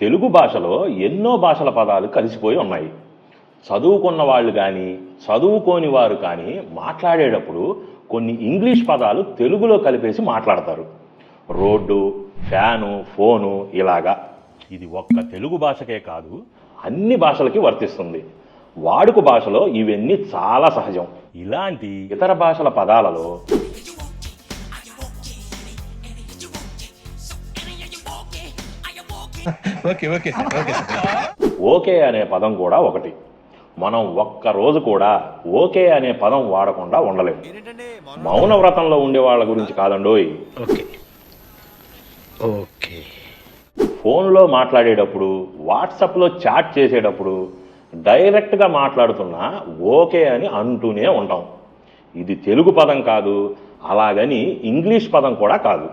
తెలుగు భాషలో ఎన్నో భాషల పదాలు కలిసిపోయి ఉన్నాయి. చదువుకున్న వాళ్ళు కానీ చదువుకోని వారు కానీ మాట్లాడేటప్పుడు కొన్ని ఇంగ్లీష్ పదాలు తెలుగులో కలిపేసి మాట్లాడతారు. రోడ్డు ఫ్యాను ఫోను ఇలాగా. ఇది ఒక్క తెలుగు భాషకే కాదు అన్ని భాషలకి వర్తిస్తుంది. వాడుక భాషలో ఇవన్నీ చాలా సహజం. ఇలాంటి ఇతర భాషల పదాలలో ఓకే ఓకే ఓకే. ఓకే అనే పదం కూడా ఒకటి. మనం ఒక్క రోజు కూడా ఓకే అనే పదం వాడకుండా ఉండలేము. మౌన వ్రతంలో ఉండే వాళ్ళ గురించి కాదండోయ్. ఓకే. ఓకే. ఫోన్లో మాట్లాడేటప్పుడు వాట్సాప్లో చాట్ చేసేటప్పుడు డైరెక్ట్గా మాట్లాడుతున్నా ఓకే అని అంటూనే ఉంటాం. ఇది తెలుగు పదం కాదు అలాగని ఇంగ్లీష్ పదం కూడా కాదు.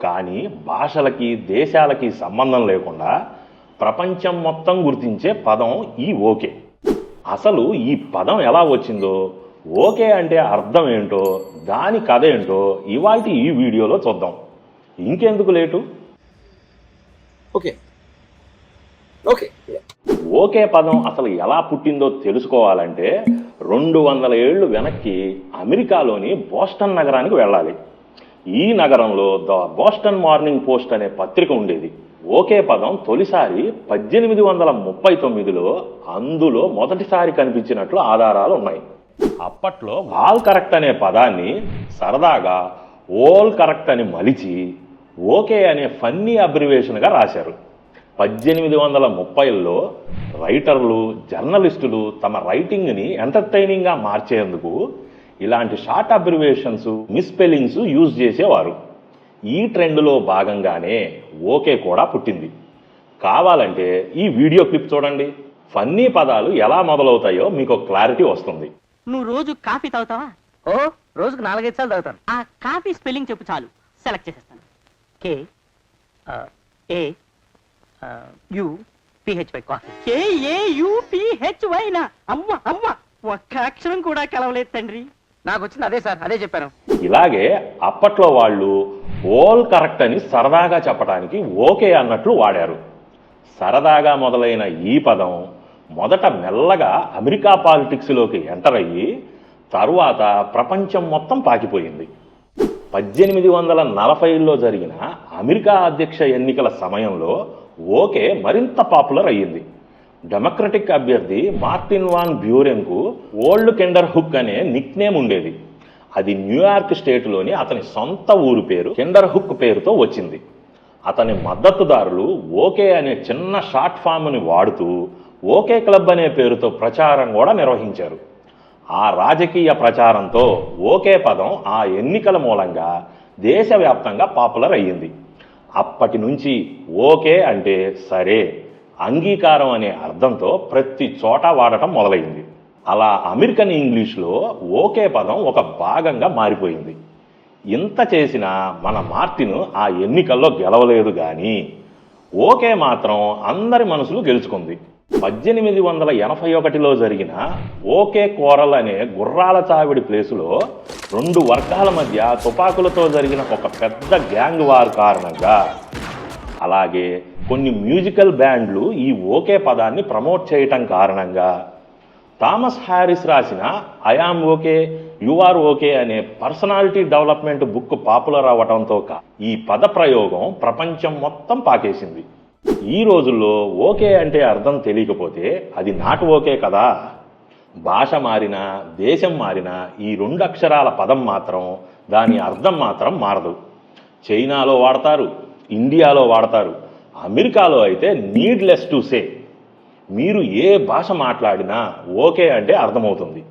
కానీ భాషలకి దేశాలకి సంబంధం లేకుండా ప్రపంచం మొత్తం గుర్తించే పదం ఈ ఓకే. అసలు ఈ పదం ఎలా వచ్చిందో ఓకే అంటే అర్థం ఏంటో దాని కథ ఏంటో ఇవాళ ఈ వీడియోలో చూద్దాం. ఇంకెందుకు లేటు? ఓకే. ఓకే. ఓకే పదం అసలు ఎలా పుట్టిందో తెలుసుకోవాలంటే రెండు వందల ఏళ్ళు వెనక్కి అమెరికాలోని బోస్టన్ నగరానికి వెళ్ళాలి. ఈ నగరంలో ద బోస్టన్ మార్నింగ్ పోస్ట్ అనే పత్రిక ఉండేది. ఓకే పదం తొలిసారి పద్దెనిమిది వందల ముప్పై తొమ్మిదిలో అందులో మొదటిసారి కనిపించినట్లు ఆధారాలు ఉన్నాయి. అప్పట్లో వాల్ కరెక్ట్ అనే పదాన్ని సరదాగా ఓల్ కరెక్ట్ అని మలిచి ఓకే అనే ఫన్నీ అబ్రివేషన్గా రాశారు. పద్దెనిమిది వందల ముప్పైలో రైటర్లు జర్నలిస్టులు తమ రైటింగ్ని ఎంటర్టైనింగ్గా మార్చేందుకు ఇలాంటి షార్ట్ అబ్రివేషన్స్ మిస్పెల్లింగ్స్ యూజ్ చేసేవారు. ఈ ట్రెండ్లో భాగంగానే ఓకే కూడా పుట్టింది. కావాలంటే ఈ వీడియో క్లిప్ చూడండి. ఫన్నీ పదాలు ఎలా మొదలవుతాయో మీకు క్లారిటీ వస్తుంది. నువ్వు రోజు కాఫీ తాగుతావా? ఓ రోజుకు నాలుగైదు సార్లు తాగుతాను. ఆ కాఫీ స్పెల్లింగ్ చెప్పు చాలు. సెలెక్ట్ చేసేస్తాను. K A U P H Y coffee. K A U P H వైనా అమ్మ అమ్మ ఒక్క అక్షరం కూడా కలవలేదు తండ్రి. నాకు వచ్చింది అదే సార్ అదే చెప్పాను. ఇలాగే అప్పట్లో వాళ్ళు ఓల్ కరెక్ట్ అని సరదాగా చెప్పడానికి ఓకే అన్నట్లు వాడారు. సరదాగా మొదలైన ఈ పదం మొదట మెల్లగా అమెరికా పాలిటిక్స్లోకి ఎంటర్ అయ్యి తరువాత ప్రపంచం మొత్తం పాకిపోయింది. పద్దెనిమిది వందల నలభైలో జరిగిన అమెరికా అధ్యక్ష ఎన్నికల సమయంలో ఓకే మరింత పాపులర్ అయ్యింది. డెమోక్రటిక్ అభ్యర్థి మార్టిన్ వాన్ బ్యూరెన్కు ఓల్డ్ కెండర్ హుక్ అనే నిక్నేమ్ ఉండేది. అది న్యూయార్క్ స్టేట్లోని అతని సొంత ఊరు పేరు కెండర్ హుక్ పేరుతో వచ్చింది. అతని మద్దతుదారులు ఓకే అనే చిన్న షార్ట్ ఫామ్ని వాడుతూ ఓకే క్లబ్ అనే పేరుతో ప్రచారం కూడా నిర్వహించారు. ఆ రాజకీయ ప్రచారంతో ఓకే పదం ఆ ఎన్నికల మూలంగా దేశవ్యాప్తంగా పాపులర్ అయ్యింది. అప్పటి నుంచి ఓకే అంటే సరే అంగీకారం అనే అర్థంతో ప్రతి చోట వాడటం మొదలైంది. అలా అమెరికన్ ఇంగ్లీష్లో ఓకే పదం ఒక భాగంగా మారిపోయింది. ఇంత చేసినా మన మార్టిన్ ఆ ఎన్నికల్లో గెలవలేదు కానీ ఓకే మాత్రం అందరి మనసులు గెలుచుకుంది. పద్దెనిమిది వందల ఎనభై ఒకటిలో జరిగిన ఓకే కోరల్ అనే గుర్రాల చావిడి ప్లేసులో రెండు వర్గాల మధ్య తుపాకులతో జరిగిన ఒక పెద్ద గ్యాంగ్ వార్ కారణంగా అలాగే కొన్ని మ్యూజికల్ బ్యాండ్లు ఈ ఓకే పదాన్ని ప్రమోట్ చేయటం కారణంగా థామస్ హ్యారిస్ రాసిన I am okay you are okay అనే పర్సనాలిటీ డెవలప్మెంట్ బుక్ పాపులర్ అవటంతో ఈ పద ప్రయోగం ప్రపంచం మొత్తం పాకేసింది. ఈ రోజుల్లో ఓకే అంటే అర్థం తెలియకపోతే అది నాట్ ఓకే కదా. భాష మారినా దేశం మారినా ఈ రెండు అక్షరాల పదం మాత్రం దాని అర్థం మాత్రం మారదు. చైనాలో వాడతారు ఇండియాలో వాడతారు. అమెరికాలో అయితే నీడ్లెస్ టు సే. మీరు ఏ భాష మాట్లాడినా ఓకే అంటే అర్థమవుతుంది.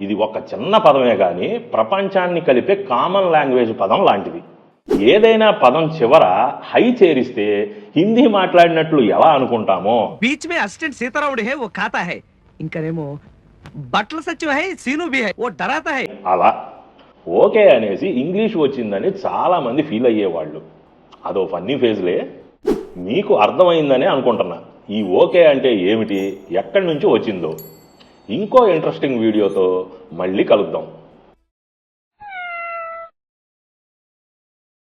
ఇది ఒక చిన్న పదమే కానీ ప్రపంచాన్ని కలిపే కామన్ లాంగ్వేజ్ పదం లాంటిది. ఏదైనా పదం చివర హై చేరిస్తే హిందీ మాట్లాడినట్లు ఎలా అనుకుంటామో? బీచ్ మే అసిస్టెంట్ సీతారాముడు హే ఓ ఖాతా హై. ఇంకానేమో బట్టల సచివ హై సీను బి ఓ డరాతా అలా. ఓకే అనేసి ఇంగ్లీష్ వచ్చిందని చాలామంది ఫీల్ అయ్యేవాళ్ళు. అదో ఫన్నీ ఫేజ్లే. మీకు అర్థమైందనే అనుకుంటున్నా. ఈ ఓకే అంటే ఏమిటి? ఎక్కడి నుంచి వచ్చిందో. ఇంకో ఇంట్రెస్టింగ్ వీడియోతో మళ్ళీ కలుద్దాం.